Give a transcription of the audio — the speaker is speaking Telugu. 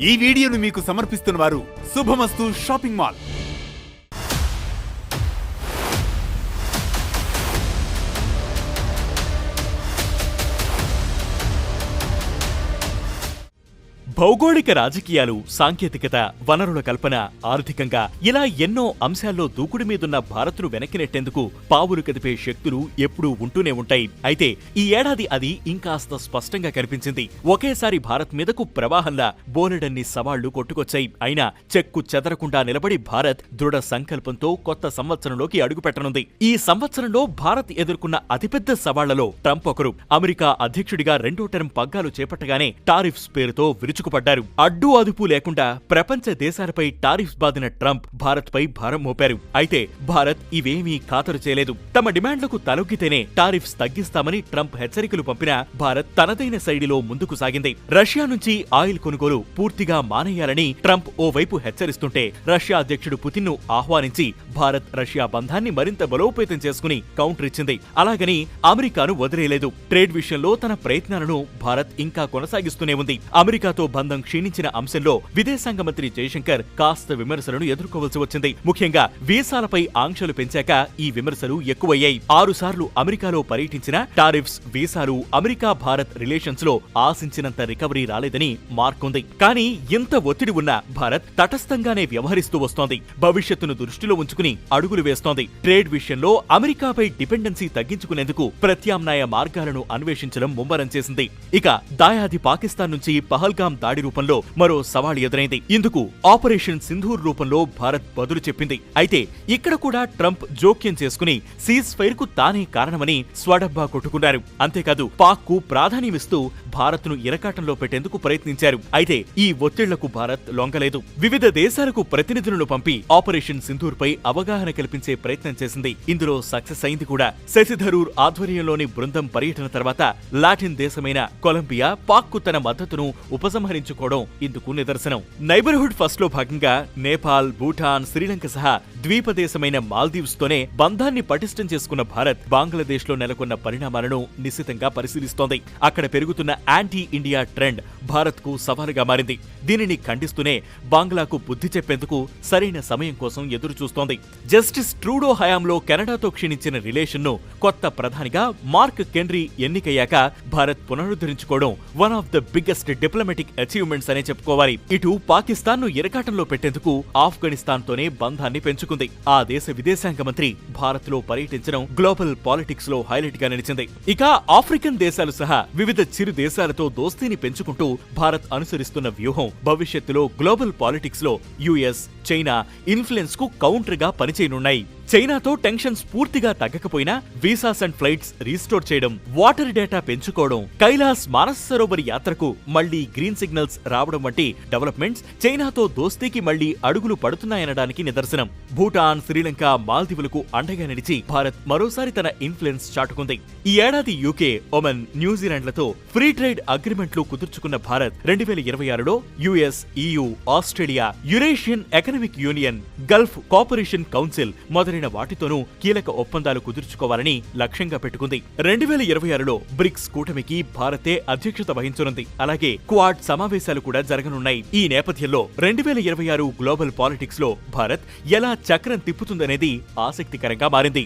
ఈ వీడియోను మీకు సమర్పిస్తున్న వారు శుభమస్తు షాపింగ్ మాల్. భౌగోళిక రాజకీయాలు సాంకేతికత వనరుల కల్పన ఆర్థికంగా ఇలా ఎన్నో అంశాల్లో దూకుడు మీదున్న భారత్ను వెనక్కి నెట్టేందుకు పావులు కదిపే శక్తులు ఎప్పుడూ ఉంటూనే ఉంటాయి. అయితే ఈ ఏడాది అది ఇంకాస్త స్పష్టంగా కనిపించింది. ఒకేసారి భారత్ మీదకు ప్రవాహంలా బోలెడన్ని సవాళ్ళు కొట్టుకొచ్చాయి. అయినా చెక్కు చెదరకుండా నిలబడి భారత్ దృఢ సంకల్పంతో కొత్త సంవత్సరంలోకి అడుగుపెట్టనుంది. ఈ సంవత్సరంలో భారత్ ఎదుర్కొన్న అతిపెద్ద సవాళ్ళలో ట్రంప్ ఒకరు. అమెరికా అధ్యక్షుడిగా రెండో టర్మ్ పగ్గాలు చేపట్టగానే టారిఫ్స్ పేరుతో విరుచుకుపడ్డారు అడ్డు అదుపు లేకుండా ప్రపంచ దేశాలపై టారిఫ్స్ బాదిన ట్రంప్ భారత్పై భారం మోపారు. అయితే భారత్ ఇవేమీ ఖాతరు చేయలేదు. తమ డిమాండ్లకు తలొగ్గితేనే టారిఫ్స్ తగ్గిస్తామని ట్రంప్ హెచ్చరికలు పంపినా భారత్ తనదైన శైలిలో ముందుకు సాగింది. రష్యా నుంచి ఆయిల్ కొనుగోలు పూర్తిగా మానేయాలని ట్రంప్ ఓవైపు హెచ్చరిస్తుంటే రష్యా అధ్యక్షుడు పుతిన్ను ఆహ్వానించి భారత్ రష్యా బంధాన్ని మరింత బలోపేతం చేసుకుని కౌంటర్ ఇచ్చింది. అలాగని అమెరికాను వదిలేయలేదు. ట్రేడ్ విషయంలో తన ప్రయత్నాలను భారత్ ఇంకా కొనసాగిస్తూనే ఉంది. అమెరికాతో బంధం క్షీణించిన అంశంలో విదేశాంగ మంత్రి జయశంకర్ కాస్త విమర్శలను ఎదుర్కోవలసి వచ్చింది. ముఖ్యంగా వీసాలపై ఆంక్షలు పెంచాక ఈ విమర్శలు ఎక్కువయ్యాయి. ఆరు సార్లు అమెరికాలో పర్యటించిన టారిఫ్స్ వీసాలు అమెరికా భారత్ రిలేషన్స్లో ఆశించినంత రికవరీ రాలేదని మార్కుంది. కానీ ఇంత ఒత్తిడి ఉన్న భారత్ తటస్థంగానే వ్యవహరిస్తూ వస్తోంది. భవిష్యత్తును దృష్టిలో ఉంచుకుని అడుగులు వేస్తోంది. ట్రేడ్ విషయంలో అమెరికాపై డిపెండెన్సీ తగ్గించుకునేందుకు ప్రత్యామ్నాయ మార్గాలను అన్వేషించడం ముమ్మరం చేసింది. ఇక దాయాది పాకిస్తాన్ నుంచి పహల్గాం దాడి రూపంలో మరో సవాల్ ఎదురైంది. ఇందుకు ఆపరేషన్ సింధూర్ రూపంలో భారత్ బదులు చెప్పింది. అయితే ఇక్కడ కూడా ట్రంప్ జోక్యం చేసుకుని సీజ్ ఫైర్కు తానే కారణమని స్వడబ్బా కొట్టుకున్నారు. అంతేకాదు పాక్కు ప్రాధాన్యమిస్తూ భారత్ను ఇరకాటంలో పెట్టేందుకు ప్రయత్నించారు. అయితే ఈ ఒత్తిళ్ళకు భారత్ లొంగలేదు. వివిధ దేశాలకు ప్రతినిధులను పంపి ఆపరేషన్ సింధూర్ పై అవగాహన కల్పించే ప్రయత్నం చేసింది. ఇందులో సక్సెస్ అయింది కూడా. శశిధరూర్ ఆధ్వర్యంలోని బృందం పర్యటన తర్వాత లాటిన్ దేశమైన కొలంబియా పాక్కు తన మద్దతును ఉపసంహరి ఉపసంహరించుకోవడం ఇందుకు నిదర్శనం. నైబర్హుడ్ ఫస్ట్లో భాగంగా నేపాల్ భూటాన్ శ్రీలంక సహా ద్వీప దేశమైన మాల్దీవ్స్ తోనే బంధాన్ని పటిష్టం చేసుకున్న భారత్ బంగ్లాదేశ్లో నెలకొన్న పరిణామాలను నిశితంగా పరిశీలిస్తోంది. అక్కడ పెరుగుతున్న యాంటీ ఇండియా ట్రెండ్ భారత్కు సవాలుగా మారింది. దీనిని ఖండిస్తూనే బంగ్లాకు బుద్ధి చెప్పేందుకు సరైన సమయం కోసం ఎదురు చూస్తోంది జస్టిస్ ట్రూడో హయాంలో కెనడాతో క్షీణించిన రిలేషన్ను కొత్త ప్రధానిగా మార్క్ కెన్రీ ఎన్నికయ్యాక Bharat పునరుద్ధరించుకోవడం one of the biggest diplomatic achievements అనే చెప్పుకోవాలి. ఇటు పాకిస్తాన్ను ఇరకాటంలో పెట్టేందుకు ఆఫ్ఘనిస్తాన్ తోనే బంధాన్ని పెంచుకుంది. ఆ దేశ విదేశాంగ మంత్రి భారత్లో పర్యటించడం గ్లోబల్ పాలిటిక్స్లో హైలైట్గా నిలిచింది. ఇక ఆఫ్రికన్ దేశాలు సహా వివిధ చిరు దేశాలతో దోస్తీని పెంచుకుంటూ భారత్ అనుసరిస్తున్న వ్యూహం భవిష్యత్తులో గ్లోబల్ పాలిటిక్స్లో యుఎస్ చైనా ఇన్ఫ్లుయెన్స్కు కౌంటర్గా పనిచేయనున్నాయి. చైనాతో టెన్షన్స్ పూర్తిగా తగ్గకపోయినా వీసాస్ అండ్ ఫ్లైట్స్ రీస్టోర్ చేయడం వాటర్ డేటా పెంచుకోవడం కైలాస్ మానస్ సరోవర్ యాత్రకు మళ్ళీ గ్రీన్ సిగ్నల్స్ రావడం వంటి డెవలప్మెంట్స్ చైనాతో దోస్తీకి మళ్ళీ అడుగులు పడుతున్నాయనడానికి నిదర్శనం. భూటాన్ శ్రీలంక మాల్దీవులకు అండగా నిలిచి భారత్ మరోసారి తన ఇన్ఫ్లుయెన్స్ చాటుకుంది. ఈ ఏడాది యూకే ఒమన్ న్యూజిలాండ్లతో ఫ్రీ ట్రేడ్ అగ్రిమెంట్లు కుదుర్చుకున్న భారత్ రెండు వేల ఇరవై ఆరులో US EU Australia Eurasian economic union Gulf corporation council మొదటి మొదలైన వాటితోనూ కీలక ఒప్పందాలు కుదుర్చుకోవాలని లక్ష్యంగా పెట్టుకుంది. రెండు వేల ఇరవై ఆరులో బ్రిక్స్ కూటమికి భారతే అధ్యక్షత వహించనుంది. అలాగే క్వాడ్ సమావేశాలు కూడా జరగనున్నాయి. ఈ నేపథ్యంలో రెండు వేల ఇరవై ఆరు గ్లోబల్ పాలిటిక్స్లో భారత్ ఎలా చక్రం తిప్పుతుందనేది ఆసక్తికరంగా మారింది.